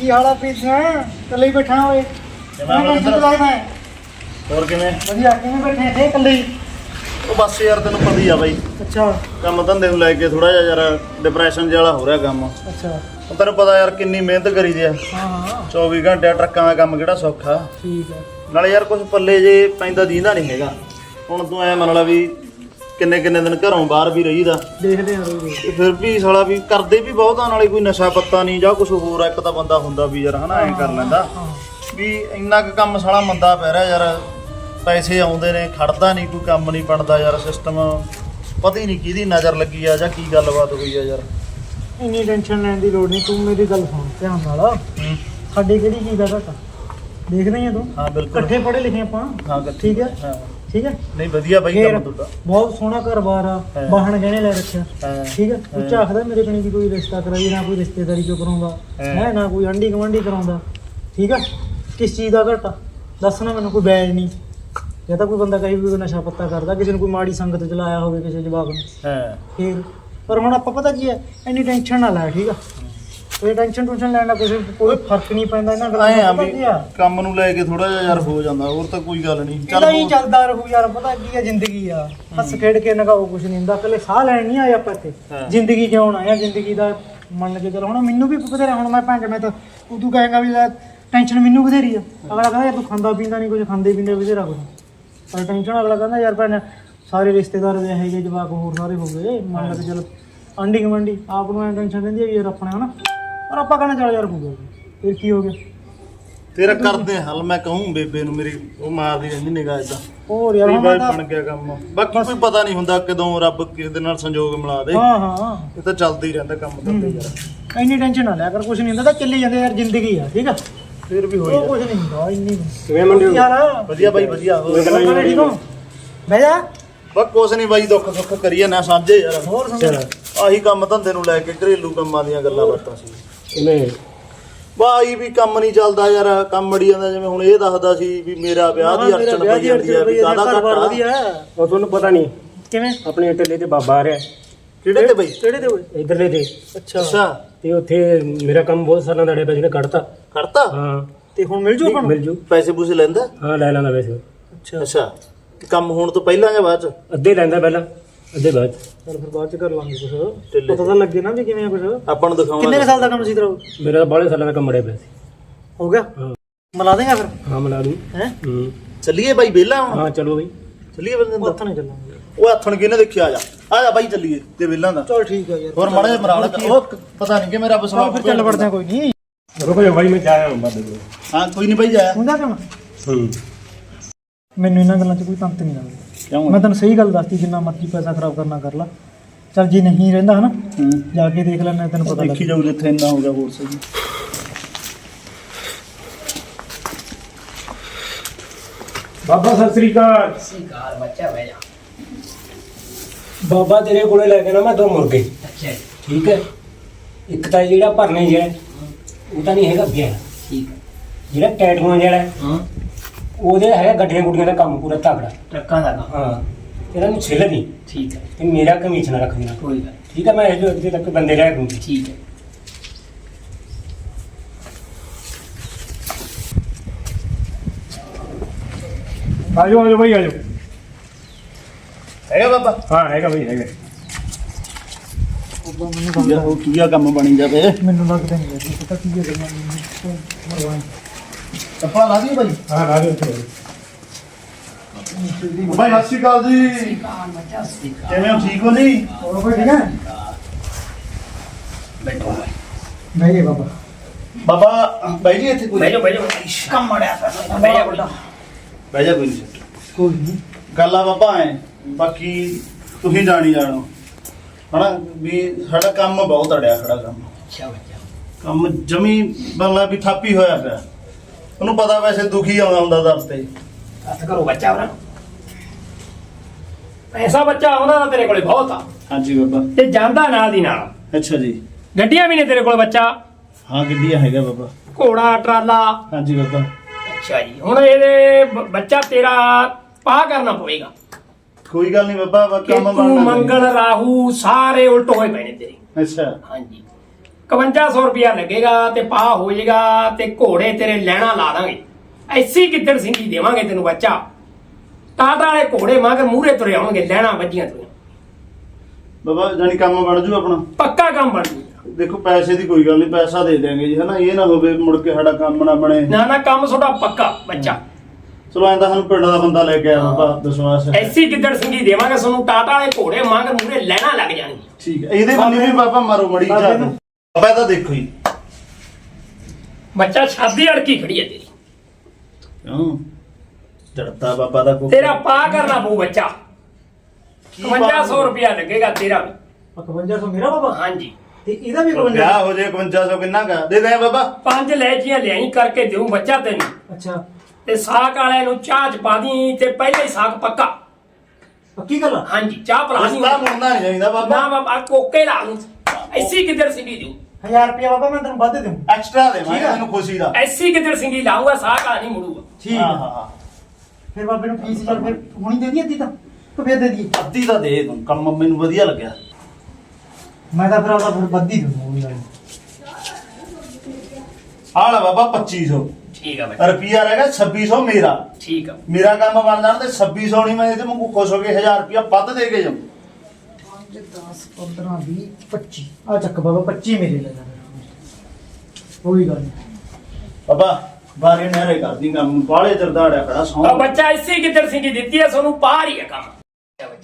ਕੀ ਹਾਲਾ ਪੀਸਣਾ ਕੱਲੇ ਹੀ ਬੈਠਾ ਓਏ? ਲੱਗਦਾ ਹੋਰ ਕਿਵੇਂ? ਵਧੀਆ ਕਿਵੇਂ ਬੈਠੇ ਇੱਥੇ ਕੱਲੇ ਹੀ? ਉਹ ਬਸ ਯਾਰ ਤੈਨੂੰ ਪਤਾ ਹੀ ਆ ਬਾਈ। ਅੱਛਾ। ਕੰਮ ਧੰਦੇ ਨੂੰ ਲੈ ਕੇ ਥੋੜਾ ਜਿਹਾ ਯਾਰ ਡਿਪਰੈਸ਼ਨ ਜਿਹਾ ਹੋ ਰਿਹਾ ਕੰਮ। ਅੱਛਾ। ਤੈਨੂੰ ਪਤਾ ਯਾਰ ਕਿੰਨੀ ਮਿਹਨਤ ਕਰੀਦੀ ਆ। ਹਾਂ ਹਾਂ। 24 ਘੰਟੇ ਟਰੱਕਾਂ ਦਾ ਕੰਮ ਕਿਹੜਾ ਸੌਖਾ। ਠੀਕ ਹੈ ਨਾਲੇ ਯਾਰ ਕੁਝ ਪੱਲੇ ਜੇ ਪੈਂਦਾ ਦੀਂਦਾ ਨਹੀਂ ਹੈਗਾ। ਹੁਣ ਤੂੰ ਐ ਮੰਨ ਲਾ ਵੀ ਕਿੰਨੇ ਕਿੰਨੇ ਦਿਨ ਘਰੋਂ ਬਾਹਰ ਵੀ ਰਹੀਦਾ। ਦੇਖਦੇ ਹਾਂ ਰੋਜ਼। ਤੇ ਫਿਰ ਵੀ ਸਾਲਾ ਵੀ ਕਰਦੇ ਵੀ ਬਹੁਤਾਂ ਨਾਲੇ ਕੋਈ ਨਸ਼ਾ ਪੱਤਾ ਨਹੀਂ ਜਾਂ ਕੁਝ ਹੋਰ ਆ, ਇੱਕ ਤਾਂ ਬੰਦਾ ਹੁੰਦਾ ਵੀ ਯਾਰ ਹਨਾ ਐ ਕਰ ਲੈਂਦਾ। ਹਾਂ। ਵੀ ਇੰਨਾ ਕੁ ਕੰਮ ਸਾਲਾ ਮੰਦਾ ਪੈ ਰਿਹਾ ਯਾਰ ਪੈਸੇ ਆਉਂਦੇ ਨੇ ਖੜਦਾ ਨਹੀਂ ਕੋਈ ਕੰਮ ਨਹੀਂ ਬਣਦਾ ਯਾਰ ਸਿਸਟਮ ਪਤਾ ਹੀ ਨਹੀਂ ਕਿਹਦੀ ਨਜ਼ਰ ਲੱਗੀ ਆ ਜਾਂ ਕੀ ਗੱਲਬਾਤ ਹੋਈ ਆ ਯਾਰ। ਇੰਨੀ ਟੈਨਸ਼ਨ ਲੈਣ ਦੀ ਲੋੜ ਨਹੀਂ ਤੂੰ ਮੇਰੀ ਗੱਲ ਸੁਣ ਧਿਆਨ ਨਾਲ। ਸਾਡੇ ਕਿਹੜੀ ਚੀਜ਼ ਦਾ ਘਟਾ ਦੇਖ ਰਹੀ ਹੈ ਤੂੰ? ਹਾਂ ਬਿਲਕੁਲ। ਇਕੱਠੇ ਪੜ੍ਹੇ ਲਿਖੇ ਆਪਾਂ। ਹਾਂ। ਠੀਕ ਹੈ ਹਾਂ। ਠੀਕ ਹੈ? ਨਹੀਂ ਵਧੀਆ ਬਾਈ ਕੰਮ ਤੁਹਾਡਾ। ਬਹੁਤ ਸੋਹਣਾ ਘਰ-ਬਾਰ ਆ ਹਾਂ। ਬਾਹਣ ਗਹਿਣੇ ਲੈ ਰੱਖਿਆ। ਹਾਂ ਠੀਕ ਹੈ? ਤੂੰ ਝਾਕਦਾ ਮੇਰੇ ਕਣੀ ਦੀ ਕੋਈ ਰਿਸ਼ਤਾ ਕਰਾਈ ਨਾ ਕੋਈ ਰਿਸ਼ਤੇਦਾਰੀ ਚੋਂ ਕਰਾਉਂਦਾ। ਹਾਂ। ਹੈ ਨਾ ਕੋਈ ਆਂਢੀ ਗੁਆਂਢੀ ਕਰਾਉਂਦਾ। ਠੀਕ ਹੈ? ਕਿਸ ਚੀਜ਼ ਦਾ ਘਾਟਾ? ਦੱਸ ਨਾ ਮੈਨੂੰ ਕੋਈ ਬੈਜ ਨਹੀਂ। ਜਾਂ ਤਾਂ ਕੋਈ ਬੰਦਾ ਕਹੇ ਵੀ ਕੋਈ ਨਸ਼ਾ ਪੱਤਾ ਕਰਦਾ ਕਿਸੇ ਨੂੰ ਕੋਈ ਮਾੜੀ ਸੰਗਤ ਚ ਲਾਇਆ ਹੋਵੇ ਕਿਸੇ ਜਵਾਬ ਨੂੰ। ਹਾਂ। ਫੇਰ। ਪਰ ਹੁਣ ਆਪਾਂ ਪਤਾ ਕੀ ਹੈ? ਇੰਨੀ ਟੈਨਸ਼ਨ ਨਾ ਲੈ ਠੀਕ ਆ? ਕੋਈ ਟੈਨਸ਼ਨ ਟੈਨਸ਼ਨ ਲੈਣ ਦਾ ਕਿਸੇ ਕੋਈ ਫ਼ਰਕ ਨਹੀਂ ਪੈਂਦਾ ਇਹਨਾਂ ਗੱਲਾਂ ਆਏ ਆ ਦਾ ਵੀ ਪਤਾ ਕੀ ਆ? ਕੰਮ ਨੂੰ ਲੈ ਕੇ ਥੋੜਾ ਜਿਹਾ ਯਾਰ ਹੋ ਜਾਂਦਾ ਹੋਰ ਤਾਂ ਕੋਈ ਗੱਲ ਨਹੀਂ। ਚੱਲ ਹੀ ਹੋਰ- ਚੱਲਦਾ ਰਹੂ ਯਾਰ ਪਤਾ ਕੀ ਆ ਜ਼ਿੰਦਗੀ ਆ। ਹੱਸ ਖੇਡ ਕੇ ਨਗਾਓ ਕੁਛ ਨਹੀਂ ਹੁੰਦਾ ਕੱਲੇ ਸਾਹ ਲੈਣ ਨਹੀਂ ਆਏ ਆਪਾਂ ਇੱਥੇ। ਹਾਂ। ਜ਼ਿੰਦਗੀ ਜਿਉਣ ਆਇਆ ਜ਼ਿੰਦਗੀ ਦਾ ਮੰਨ ਕੇ ਚੱਲ ਹੁਣ ਮੈਨੂੰ ਵੀ ਬਥੇਰਾ ਹੁਣ ਮੈਂ ਭੈਣ ਮੈਂ ਤਾਂ ਤੂੰ ਤੂੰ ਕਹੇਗਾ ਵੀ ਟੈਨਸ਼ਨ ਮੈਨੂੰ ਬਥੇਰੀ ਆ। ਅਗਲਾ ਕਹਿੰਦਾ ਯਾਰ ਤੂੰ ਖਾਂਦਾ ਪੀਂਦਾ ਨਹੀਂ ਕੁਝ ਖਾਂਦੇ ਪੀਂਦੇ ਬਥੇਰਾ ਕੁਝ ਪਰ ਟੈਨਸ਼ਨ ਅਗਲਾ ਕਹਿੰਦਾ ਯਾਰ ਭੈਣ ਸਾਰੇ ਰਿਸ਼ਤੇਦਾਰ ਦੇ ਹੈਗੇ ਜਵਾਕ ਹੋਰ ਸਾਰੇ ਹੋ ਗਏ। ਮੰਨ ਕੇ ਚੱਲ ਆਂਢੀ ਗੁਆਂਢੀ ਆਪ ਨੂੰ ਐ ਟੈਨਸ਼ਨ ਰਹਿੰਦੀ ਹੈ ਵੀ ਯਾਰ ਆਪਣੇ ਹਨਾ? ਪਰ ਆਪਾਂ ਕਹਿੰਦਾ ਚੱਲ ਯਾਰ ਹੋ ਗਿਆ ਫਿਰ ਕੀ ਹੋ ਗਿਆ? ਤੇਰਾ ਕਰਦੇ ਹੱਲ ਮੈਂ ਕਹੂੰ ਬੇਬੇ ਨੂੰ ਮੇਰੀ ਉਹ ਮਾਰਦੀ ਰਹਿੰਦੀ ਨਿਗਾਹ ਇਦਾਂ ਹੋਰ ਯਾਰ ਹੁਣ ਮੈਂ ਤਾਂ ਬਣ ਗਿਆ ਕੰਮ। ਬਾਕੀ ਕੋਈ ਪਤਾ ਨਹੀਂ ਹੁੰਦਾ ਕਦੋਂ ਰੱਬ ਕਿਸੇ ਦੇ ਨਾਲ ਸੰਜੋਗ ਮਿਲਾ ਦੇ। ਹਾਂ ਹਾਂ। ਇਹ ਤਾਂ ਚੱਲਦਾ ਹੀ ਰਹਿੰਦਾ ਕੰਮ ਕਰਦੇ ਯਾਰ। ਇੰਨੀ ਟੈਨਸ਼ਨ ਨਾ ਲਿਆ ਕਰ ਕੁਝ ਨਹੀਂ ਹੁੰਦਾ ਤਾਂ ਚੱਲੀ ਜਾਂਦੇ ਯਾਰ ਜ਼ਿੰਦਗੀ ਆ ਠੀਕ ਆ? ਫਿਰ ਵੀ ਹੋਈ ਉਹ ਕੁਝ ਨਹੀਂ ਹੁੰਦਾ ਇੰਨੀ ਕਿਵੇਂ ਮੰਡੀ ਯਾਰ। ਵਧੀਆ ਬਾਈ ਵਧੀਆ। ਹੋਰ ਹੋਰ ਠੀਕ ਹੋ? ਬਹਿ ਜਾ। ਬਸ ਕੁਛ ਨਹੀਂ ਬਾਈ ਦੁੱਖ ਸੁੱਖ ਕਰੀਏ ਨਾ ਸਮਝੇ ਯਾਰ। ਹੋਰ ਸਮਝ ਆਹੀ ਕੰਮ ਧੰਦੇ ਨੂੰ ਲੈ ਕੇ ਘਰੇਲੂ ਕੰਮਾਂ ਦੀਆਂ ਗੱਲਾਂ ਬਾਤਾਂ ਸੀ। ਕਿਵੇਂ ਬਾਈ ਵੀ ਕੰਮ ਨਹੀਂ ਚੱਲਦਾ ਯਾਰ ਕੰਮ ਅੜੀ ਜਾਂਦਾ ਜਿਵੇਂ ਹੁਣ ਇਹ ਦੱਸਦਾ ਸੀ ਵੀ ਮੇਰਾ ਵਿਆਹ ਦੀ ਅੜਚਣ ਪਈ ਜਾਂਦੀ ਆ ਵੀ ਕਾਹਦਾ ਘਾਟਾ। ਵਧੀਆ। ਉਹ ਤੁਹਾਨੂੰ ਪਤਾ ਨਹੀਂ। ਕਿਵੇਂ? ਆਪਣੇ ਟੱਲੇ ਤੇ ਬਾਬਾ ਆ ਰਿਹਾ। ਕਿਹੜੇ ਤੇ ਬਈ? ਕਿਹੜੇ ਦੇ ਹੋਏ ਇਧਰਲੇ ਤੇ। ਅੱਛਾ। ਅੱਛਾ। ਤੇ ਉੱਥੇ ਮੇਰਾ ਕੰਮ ਬਹੁਤ ਸਾਲਾਂ ਦਾ ਅੜਿਆ ਪਿਆ ਜਿਹਨੇ ਕੱਢਤਾ। ਖੜਤਾ ਹਾਂ। ਤੇ ਹੁਣ ਮਿਲ ਜੂ ਆਪਾਂ ਨੂੰ? ਮਿਲ ਜੂ। ਪੈਸੇ ਪੂਸੇ ਲੈਂਦਾ? ਹਾਂ ਲੈ ਲੈਂਦਾ ਵੈਸੇ ਅੱਛਾ। ਅੱਛਾ। ਤੇ ਕੰਮ ਹੋਣ ਤੋਂ ਪਹਿਲਾਂ ਜਾਂ ਬਾਅਦ ਚ? ਅੱਧੇ ਲੈਂਦਾ ਪਹਿਲਾਂ। ਅੱਧੇ ਬਾਅਦ। ਚਲ ਫਿਰ ਬਾਅਦ ਚ ਕਰ ਲਾਂਗੇ ਕੁਝ ਢਿੱਲੇ ਪਤਾ ਤਾਂ ਲੱਗੇ ਨਾ ਵੀ ਕਿਵੇਂ ਆ ਕੁਝ ਆਪਾਂ ਨੂੰ ਕਿੰਨੇ ਕੁ ਦਿਖਾਉਣਾ ਸਾਲ ਦਾ ਕੰਮ ਸੀ ਤੇਰਾ ਉਹ? ਮੇਰਾ ਤਾਂ ਬਾਹਲੇ ਸਾਲਾਂ ਦਾ ਕੰਮ ਅੜਿਆ ਪਿਆ ਸੀ। ਹੋ ਗਿਆ? ਹਾਂ। ਮਿਲਾ ਦੇਗਾ ਫਿਰ? ਹਾਂ ਮਿਲਾ ਦੂੰ। ਹੈ? ਹੂੰ। ਚੱਲੀਏ ਬਾਈ ਵਿਹਲਾ ਹੁਣ? ਹਾਂ ਚਲੋ ਬਈ। ਚੱਲੀਏ ਬੰਦੇ ਹੱਥ ਨਹੀਂ ਚੱਲਾਂਗੇ। ਉਹ ਹੱਥਣ ਕਿਹਨੇ ਦੇਖਿਆ? ਆ ਜਾ। ਆ ਜਾ ਬਾਈ ਚੱਲੀਏ ਤੇ ਵਿਹਲਾ ਦਾ ਚਲ ਠੀਕ ਆ ਯਾਰ। ਹੋਰ ਮਾੜਾ ਜਿਹਾ ਮਰਾਲ ਕਰ ਉਹ ਪਤਾ ਨਹੀਂ ਕਿ ਮੇਰਾ ਬਸਵਾ ਫਿਰ ਚੱਲ ਵੜਦੇ ਆ ਕੋਈ ਨਹੀਂ ਰੁਕੋ ਜਾ ਬਾਈ ਮੈਂ ਚਾਹ ਬੰਦ ਦੇ ਹਾਂ ਕੋਈ ਨਹੀਂ ਬਾਈ ਜਾਇਆ ਹੁੰਦਾ ਕਿਉਂ ਹੂੰ। ਮੈਨੂੰ ਇਹਨਾਂ ਗੱਲਾਂ 'ਚ ਕੋਈ ਤੰਤ ਨਹੀਂ ਲੱਗਦਾ ਕਿਉਂ ਮੈਂ ਤੈਨੂੰ ਸਹੀ ਗੱਲ ਦੱਸਤੀ ਜਿੰਨਾ ਮਰਜ਼ੀ ਪੈਸਾ ਖਰਾਬ ਕਰਨਾ ਕਰ ਲਾ। ਚਲ ਜੇ ਨਹੀਂ ਰਹਿੰਦਾ ਹਨਾ ਹੂੰ। ਜਾ ਕੇ ਦੇਖ ਲੈਣਾ ਤੈਨੂੰ ਪਤਾ ਲੱਗ ਦੇਖੀ ਜਾਊ ਜਿੱਥੇ ਇੰਨਾ ਹੋ ਗਿਆ ਹੋਰ ਸਹੀ। ਬਾਬਾ ਸਤਿ ਸ੍ਰੀ ਅਕਾਲ। ਸਿਕਾਰ ਬੱਚਾ ਬਹਿ ਜਾ। ਬਾਬਾ ਤੇਰੇ ਕੋਲੇ ਲੈ ਕੇ ਨਾ ਮੈਂ ਦੋ ਮੁਰਗੇ। ਅੱਛਾ ਜੀ, ਠੀਕ ਹੈ? ਇੱਕ ਤਾਂ ਜਿਹੜਾ ਭਰਨੇ ਜਿਹੜਾ ਉਹ ਤਾਂ ਨਹੀਂ ਹੈਗਾ ਵਿਆਹ ਠੀਕ ਹੈ। ਜਿਹੜਾ ਟੈਟੂਆਂ ਜਿਹੜਾ ਹੈ, ਹਾਂ। ਉਹਦੇ ਹੈਗਾ ਗੱਡੀਆਂ ਗੁੱਡੀਆਂ ਦਾ ਕੰਮ ਪੂਰਾ ਤਗੜਾ ਟਰੱਕਾਂ ਦਾ ਕੰਮ। ਹਾਂ। ਇਹਨਾਂ ਨੂੰ ਛਿੱਲ ਨਹੀਂ ਠੀਕ ਹੈ। ਤੇ ਮੇਰਾ ਕਮਿਸ਼ਨ ਰੱਖ ਦੇਣਾ ਕੋਈ ਗੱਲ ਠੀਕ ਹੈ ਮੈਂ ਇਹ ਜੋ ਅੱਗੇ ਤੱਕ ਬੰਦੇ ਰਹਿ ਦੂੰਗੀ ਠੀਕ ਹੈ। ਆਜੋ ਆਜੋ ਭਾਈ ਆਜੋ। ਹੈਗਾ ਬਾਬਾ? ਹਾਂ ਹੈਗਾ ਭਾਈ ਹੈਗਾ। ਬਾਬਾ ਮੈਨੂੰ ਕੀ ਆ। ਉਹ ਕੀ ਆ ਕੰਮ ਬਣੀ ਜਾਵੇ? ਮੈਨੂੰ ਲੱਗਦਾ ਨਹੀਂ ਯਾਰ ਪਤਾ ਕੀ ਹੈ ਮਰਵਾਈ ਚੱਪਲਾਂ ਲਾ ਦਈਏ ਬਾਈ। ਹਾਂ ਲਾ ਦਿਓ ਇੱਥੇ। ਬਾਈ ਸਤਿ ਸ਼੍ਰੀ ਅਕਾਲ ਜੀ। ਕਿਵੇਂ ਹੋ ਠੀਕ ਹੋ ਨਹੀਂ ਹੋਰ ਕੋਈ ਠੀਕ ਹੈ? ਬੈਠੋ। ਨਹੀਂ ਗਏ ਬਾਬਾ। ਬਾਬਾ ਬਾਈ ਜੀ ਇੱਥੇ ਕੋਈ ਬਹਿ ਜਾ ਬਹਿ ਜਾ ਕੰਮ ਮੜਿਆ ਬਹਿ ਜਾ ਬੇਟਾ ਬਹਿ ਜਾ ਕੋਈ ਨਹੀਂ ਕੋਈ ਨਹੀਂ ਗੱਲ ਆ ਬਾਬਾ ਐ ਬਾਕੀ ਤੁਸੀਂ ਜਾਣੀ ਜਾਣੋ। ਹਨਾ ਵੀ ਸਾਡਾ ਕੰਮ ਬਹੁਤ ਅੜਿਆ ਖੜਾ ਕੰਮ। ਅੱਛਾ ਬੱਚਾ ਕੰਮ ਜਮੀ ਬੰਲਾ ਵੀ ਥਾਪੀ ਹੋਇਆ ਪਿਆ। ਉਹਨੂੰ ਪਤਾ ਵੈਸੇ ਦੁਖੀ ਆਉਂਦਾ ਹੁੰਦਾ ਦਰ ਤੇ। ਹੱਥ ਕਰੋ ਬੱਚਾ ਉਹਨਾਂ ਪੈਸਾ ਬੱਚਾ ਉਹਨਾਂ ਦਾ ਤੇਰੇ ਕੋਲੇ ਬਹੁਤ ਆ। ਹਾਂਜੀ ਬਾਬਾ। ਤੇ ਜਾਂਦਾ ਨਾਲ ਦੀ ਨਾਲ। ਅੱਛਾ ਜੀ। ਗੱਡੀਆਂ ਵੀ ਨੇ ਤੇਰੇ ਕੋਲ ਬੱਚਾ? ਹਾਂ ਗੱਡੀਆਂ ਹੈਗਾ ਬਾਬਾ। ਘੋੜਾ ਟਰਾਲਾ? ਹਾਂਜੀ ਬਾਬਾ। ਅੱਛਾ ਜੀ। ਹੁਣ ਇਹਦੇ ਬ- ਬੱਚਾ ਤੇਰਾ ਪਾ ਕਰਨਾ ਪਵੇਗਾ। ਕੋਈ ਗੱਲ ਨਹੀਂ ਬਾਬਾ ਬਾ ਕਿ ਕੰਮ ਤੂੰ ਬਣਨਾ ਮੰਗਲ ਰਾਹੂ ਸਾਰੇ ਉਲਟ ਹੋਏ ਪਏ ਨੇ ਤੇਰੇ। ਅੱਛਾ। ਹਾਂਜੀ। 5100 ਰੁਪਿਆ ਲੱਗੇਗਾ ਤੇ ਪਾ ਹੋ ਜਾਏਗਾ ਤੇ ਘੋੜੇ ਤੇਰੇ ਲੈਣਾ ਲਾ ਦਾਂਗੇ। ਐਸੀ ਗਿੱਦੜ ਸਿੰਘੀ ਦੇਵਾਂਗੇ ਤੈਨੂੰ ਬੱਚਾ। ਟਾਟਾ ਵਾਲੇ ਘੋੜੇ ਮਗਰ ਮੂਹਰੇ ਤੁਰੇ ਆਉਣਗੇ ਲੈਣਾ ਵੱਜੀਆਂ ਤੂੰ ਬਾਬਾ ਜਾਨੀ ਕੰਮ ਬਣ ਜੂ ਆਪਣਾ? ਪੱਕਾ ਕੰਮ ਬਣ ਜੂਗਾ ਦੇਖੋ ਪੈਸੇ ਦੀ ਕੋਈ ਗੱਲ ਨਹੀਂ ਪੈਸਾ ਦੇ ਦਿਆਂਗੇ ਜੀ ਹਨਾ? ਇਹ ਨਾ ਹੋਵੇ ਮੁੜ ਕੇ ਸਾਡਾ ਕੰਮ ਨਾ ਬਣੇ। ਨਾ ਨਾ ਕੰਮ ਤੁਹਾਡਾ ਪੱਕਾ ਬੱਚਾ। ਚਲੋ ਐਂ ਤਾਂ ਸਾਨੂੰ ਪਿੰਡ ਦਾ ਬੰਦਾ ਲੈ ਕੇ ਆਇਆ ਬਾਬਾ ਵਿਸ਼ਵਾਸ ਹੈ। ਐਸੀ ਗਿੱਦੜ ਸਿੰਘੀ ਦੇਵਾਂਗੇ ਤੁਹਾਨੂੰ ਟਾਟਾ ਵਾਲੇ ਘੋੜੇ ਮਗਰ ਮੂਹਰੇ ਲੈਣਾ ਲੱਗ ਜਾਣਗੇ। ਠੀਕ ਹੈ ਇਹਦੇ ਬੰਨੇ ਵੀ ਬਾਬਾ ਮਾਰੋ ਮੜੀ ਜਾ ਬਾਬੇ। ਬਾਬਾ ਤਾਂ ਦੇਖੋ ਜੀ। ਬੱਚਾ ਛਾਦੀ ਅੜਕੀ ਖੜੀ ਹੈ ਤੇਰੀ। ਕਿਉਂ? ਜੜਤਾ ਬਾਬਾ ਦਾ ਕੋ ਤੇਰਾ ਪਾ ਕਰਨਾ ਪਊ ਬੱਚਾ। 5100 ਰੁਪਿਆ ਲੱਗੇਗਾ ਤੇਰਾ ਵੀ। 5500 ਮੇਰਾ ਬਾਬਾ? ਹਾਂਜੀ। ਤੇ ਇਹਦਾ ਵੀ 55 ਵਿਆਹ ਹੋ ਜੇ 5500 ਕਿੰਨਾ ਕਾ? ਦੇ ਦੇ ਬਾਬਾ। ਪੰਜ ਲੈਚੀਆਂ ਲਿਆਈ ਕਰਕੇ ਦੇਉ ਬੱਚਾ ਤੈਨੂੰ। ਅੱਛਾ। ਤੇ ਸਾਕ ਵਾਲਿਆਂ ਨੂੰ ਚਾਹ ਚ ਪਾ ਦੀ ਤੇ ਪਹਿਲੇ ਹੀ ਸਾਕ ਪੱਕਾ। ਪੱਕੀ ਗੱਲ ਆ? ਹਾਂਜੀ ਚਾਹ ਪਲਾ ਦੀ। ਰਸਤਾ ਮੁੜਨਾ ਨਹੀਂ ਚਾਹੀਦਾ ਨਾ ਬਾਬਾ ਬਾਬਾ ਕੋਕੇ ਲਾ ਲੂੰ ਐਸੀ ਕਿੱਧਰ ਸਿੰਘੀ ਦੂ 1000 ਰੁਪਏ ਬਾਬਾ ਮੈਂ ਤੈਨੂੰ ਵੱਧ ਦੇਵਾਂ ਐਕਸਟਰਾ ਦੇ ਮੈਂ ਠੀਕ ਆ। ਤੈਨੂੰ ਖੁਸ਼ੀ ਦਾ। ਐਸੀ ਕਿੱਧਰ ਸਿੰਘੀ ਲਾਊਗਾ ਸਾਕ ਵਾਲਾ ਨਹੀਂ ਮੁੜੂਗਾ। ਠੀਕ ਹਾਂ ਹੈ ਹਾਂ ਹਾਂ। ਫਿਰ ਬਾਬੇ ਨੂੰ ਫੀਸ ਚੱਲ ਫਿਰ ਹੁਣੀ ਦੇ ਦੀ ਅੱਧੀ ਤਾਂ? ਕਿ ਫਿਰ ਦੇ ਦੀ ਅੱਧੀ ਤਾਂ ਦੇ ਤੂੰ ਕੰਮ ਮੈਨੂੰ ਵਧੀਆ ਲੱਗਿਆ। ਮੈਂ ਤਾਂ ਫਿਰ ਆਪਦਾ ਫਿਰ ਵੱਧ ਹੀ ਦੂੰਗਾ ਉਹੀ ਗੱਲ ਨੀ। ਆਹ ਲੈ ਬਾਬਾ 2500 ਠੀਕ ਆ ਬੱਚਾ ਰੁਪਿਆ ਰਹਿ ਗਿਆ 2600 ਮੇਰਾ। ਠੀਕ ਆ। ਮੇਰਾ ਕੰਮ ਬਣ ਜਾਣ ਤੇ 2600 ਨਹੀਂ ਮੈਂ ਇਹਦੇ ਵਾਂਗੂ ਖੁਸ਼ ਹੋ ਕੇ 1000 ਰੁਪਿਆ ਵੱਧ ਦੇ ਕੇ ਜਾਊਂ। 10 15 20 25 ਆ ਚੱਕ ਬਾਬਾ 25 ਮੇਰੇ ਲੈ ਜਾ ਕੋਈ ਗੱਲ ਨਹੀਂ। ਬਾਬਾ ਬਾਰੇ ਨਹਿਰੇ ਕਰਦੀ ਕੰਮ। ਨੂੰ ਬਾਲੇ ਚਰਦਾੜਿਆ ਖੜਾ ਆ ਸੌਂ ਬੱਚਾ ਐਸੀ ਕਿੱਧਰ ਸਿੰਘੀ ਦਿੱਤੀ ਹੈ ਤੁਹਾਨੂੰ ਪਾਰ ਹੀ ਹੈ ਕੰਮ।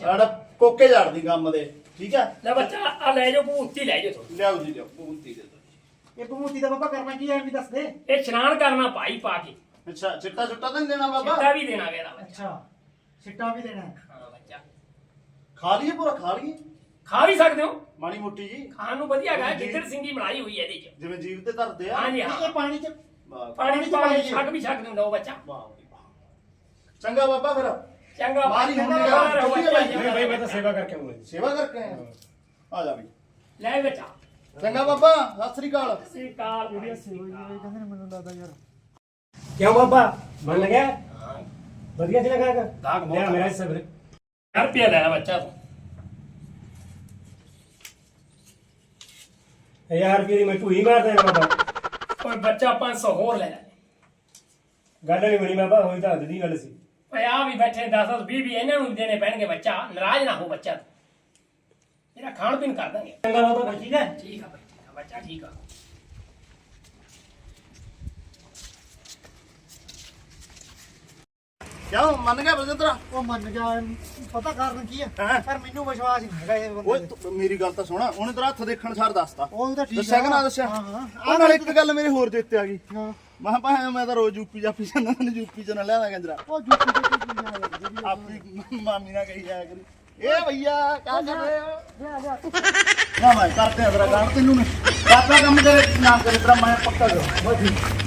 ਸਾਡਾ ਕੋਕੇ ਝਾੜਦੀ ਕੰਮ ਦੇ। ਠੀਕ ਹੈ ਲੈ ਬੱਚਾ ਆ ਲੈ ਜਾਓ ਭੂਤੀ ਲੈ ਜਾਓ। ਲਿਆਓ ਜੀ ਲਿਆਓ ਪੂੰਤੀ ਦੇ ਦਿਓ। ਇਹ ਭਮੂਤੀ ਦਾ ਬਾਬਾ ਕਰਨਾ ਕੀ ਹੈ ਵੀ ਦੱਸ ਦੇ। ਇਹ ਇਸ਼ਨਾਨ ਕਰਨਾ ਭਾਈ ਪਾ ਕੇ। ਅੱਛਾ ਚਿੱਟਾ ਚੁੱਟਾ ਤਾਂ ਨਹੀਂ ਦੇਣਾ ਬਾਬਾ? ਚਿੱਟਾ ਵੀ ਦੇਣਾ ਗਿਆ ਬੱਚਾ ਅੱਛਾ ਸਿੱਟਾ ਵੀ ਦੇਣਾ। ਹੈ। ਹਾਂ ਖਾ ਲਈਏ ਪੂਰਾ ਖਾ ਲਈਏ? ਖਾ ਵੀ ਸਕਦੇ ਹੋ। ਮਾੜੀ ਮੋਟੀ ਜੀ। ਖਾਣ ਨੂੰ ਵਧੀਆ ਗਾ ਗਿੱਦੜ ਸਿੰਘੀ ਬਣਾਈ ਹੋਈ ਹੈ ਇਹਦੇ ਚ। ਜਿਵੇਂ ਜੀਵ ਤੇ ਧਰਦੇ ਆ। ਹਾਂਜੀ ਇਹ ਹਾਂ ਪਾਣੀ ਚ? ਵਾਹ, ਪਾਣੀ ਚ ਪਾਣੀ ਛੱਕ ਵੀ ਛੱਕ ਦਿੰਦਾ ਉਹ ਬੱਚਾ। ਵਾਹ ਜੀ, ਵਾਹ। ਚੰਗਾ ਬਾਬਾ ਫਿਰ। ਚੰਗਾ ਮਾਰੀ ਹੁੰਦੀ ਚੰਗਾ ਆ। ਰਹੋ ਠੀਕ ਹੈ ਬੱਚਾ, ਬਾਈ। ਚੰਗਾ। ਬਈ ਮੈਂ ਤਾਂ ਸੇਵਾ ਕਰਕੇ ਆਉਂਗਾ ਜੀ। ਸੇਵਾ ਕਰਕੇ ਆਏ ਆ। ਆ ਜਾ ਵੀ ਲੈ ਬੱਚਾ। ਚੰਗਾ ਬਾਬਾ ਸਤਿ ਸ੍ਰੀ ਅਕਾਲ। ਸ੍ਰੀ ਅਕਾਲ ਵੀਡੀਓ ਕਹਿੰਦੇ ਨੇ ਮੈਨੂੰ ਲੱਗਦਾ ਯਾਰ। ਕਿਉਂ ਬਾਬਾ? ਬਣ ਗਿਆ ਵਧੀਆ ਜਿਹੜਾ ਖਾਗਾ ਦਾਗ ਬਹੁਤ ਲਿਆ ਮੇਰਾ ਹਿੱਸਾ ਵੀਰੇ ਯਾਰ ਰੁਪਿਆ ਲੈ ਬੱਚਾ ਤੂੰ। 1000 ਰੁਪਏ ਦੀ ਮੈਂ ਢੂਈ ਮਾਰ ਦੇਣਾ ਬਾਬਾ। ਕੋਈ ਬੱਚਾ 500 ਹੋਰ ਲੈ ਲੈ ਗੱਲ ਨਹੀਂ ਬਣੀ ਬਾਬਾ ਹੋਈ ਤਾਂ ਹੱਦ ਦੀ ਗੱਲ ਸੀ। ਓਏ ਆ ਵੀ ਬੈਠੇ 10 10 20 20 ਇਹਨਾਂ ਨੂੰ ਵੀ ਦੇਣੇ ਪੈਣਗੇ ਬੱਚਾ। ਨਾਰਾਜ਼ ਨਾ ਹੋ ਬੱਚਾ। ਇਹਦਾ ਖਾਣ ਪੀਣ ਕਰ ਦਾਂਗੇ। ਚੰਗਾ ਬਾਬਾ। ਠੀਕ ਹੈ। ਠੀਕ ਆ ਬੱਚਾ ਠੀਕ ਆ, ਬੱਚਾ ਠੀਕ ਆ। ਕਿਉਂ? ਮੰਨ ਗਿਆ ਬਲਜਿੰਦਰਾ ਉਹ ਮੰਨ ਜਾ ਪਤਾ ਕਾਰਨ ਕੀ ਹੈ? ਪਰ ਮੈਨੂੰ ਵਿਸ਼ਵਾਸ ਨਹੀਂ ਹੈਗਾ ਇਹ ਬੰਦੇ ਓਏ ਤੇ। ਤੂੰ- ਮੇਰੀ ਗੱਲ ਤਾਂ ਸੁਣਾ ਉਹਨੇ ਤੇਰਾ ਹੱਥ ਦੇਖਣ ਸਾਰ ਦੱਸਤਾ। ਉਹ ਤਾਂ ਠੀਕ ਦੱਸਿਆ ਕਿ ਆ। ਨਾ ਦੱਸਿਆ? ਹਾਂ ਹਾਂ। ਉਹ ਨਾਲ ਇੱਕ ਗੱਲ ਮੇਰੇ ਹੋਰ ਚੇਤੇ ਆ ਗਈ। ਹਾਂ। ਮੈਂ ਭਾਵੇਂ ਮੈਂ ਤਾਂ ਰੋਜ਼ ਯੂਪੀ ਜਾਪੀ ਜਾਂਦਾ ਮੈਨੂੰ ਯੂਪੀ ਚ ਨਾ ਲਿਆਦਾ ਗੰਜਰਾ। ਉਹ ਜੁੱਤੀ ਤੇ ਕੀ ਲਿਆ ਲੱਗਦੀ ਆਪਣੀ ਮਾਮੀ ਨਾਲ ਕਹੀ ਜਾਇਆ ਕਰੀ। ਏ ਭਈਆ ਕਾ ਕਰ ਰਹੇ ਹੋ? ਲਿਆ ਲਿਆ ਨਾ ਮੈਂ ਕਰਦੇ ਆ ਤੇਰਾ ਕੰਮ ਤੈਨੂੰ ਨਹੀਂ ਕਾਪਾ ਕੰਮ ਕਰੇ ਨਾ ਕਰੇ ਤੇਰਾ ਮੈਂ ਪੱਕਾ ਕਰ